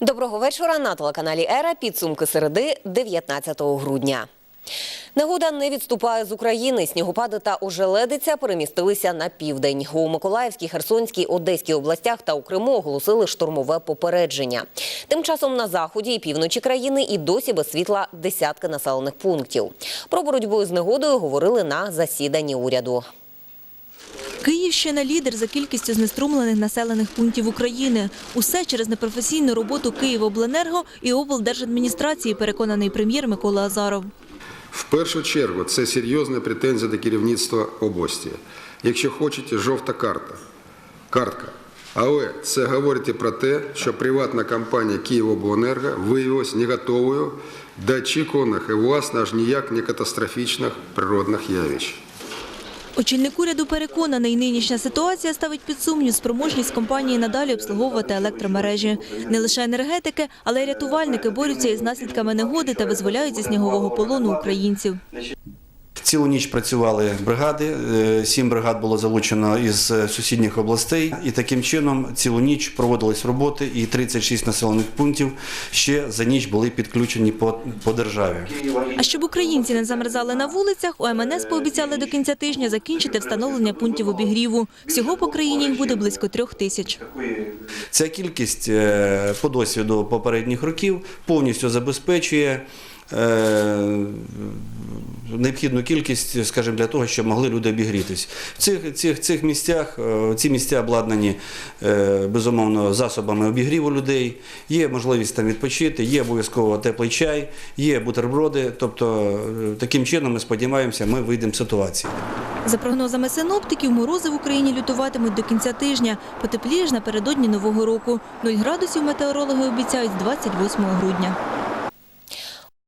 Доброго вечора на телеканалі Ера. Підсумки середи 19 грудня. Негода не відступає з України. Снігопади та ожеледиця перемістилися на південь. У Миколаївській, Херсонській, Одеській областях та у Криму оголосили штормове попередження. Тим часом на заході і півночі країни і досі без світла десятки населених пунктів. Про боротьбу з негодою говорили на засіданні уряду. Київщина – лідер за кількістю знеструмлених населених пунктів України. Усе через непрофесійну роботу Київобленерго і облдержадміністрації, переконаний прем'єр Микола Азаров. В першу чергу це серйозна претензія до керівництва області. Якщо хочете, жовта карта. Картка. Але це говорить про те, що приватна компанія «Київобленерго» виявилась не готовою до очікуваних і, власне, аж ніяк не катастрофічних природних явищ. Очільник уряду переконаний, нинішня ситуація ставить під сумнів спроможність компанії надалі обслуговувати електромережі. Не лише енергетики, але й рятувальники борються із наслідками негоди та визволяють зі снігового полону українців. Цілу ніч працювали бригади. е, Сім бригад було залучено із е, сусідніх областей, і таким чином цілу ніч проводились роботи, і 36 населених пунктів ще за ніч були підключені по, по державі. А щоб українці не замерзали на вулицях, у МНС пообіцяли до кінця тижня закінчити встановлення пунктів обігріву. Всього по країні їх буде близько трьох тисяч. Ця кількість е, по досвіду попередніх років повністю забезпечує. Е, Необхідну кількість, скажімо, для того, щоб могли люди обігрітись. В цих, цих, цих місцях, е, ці місця обладнані е, безумовно засобами обігріву людей, є можливість там відпочити, є обов'язково теплий чай, є бутерброди. Тобто, таким чином ми сподіваємося, ми вийдемо з ситуації. За прогнозами синоптиків, морози в Україні лютуватимуть до кінця тижня. Потепліє ж напередодні Нового року. 0 градусів метеорологи обіцяють з 28 грудня.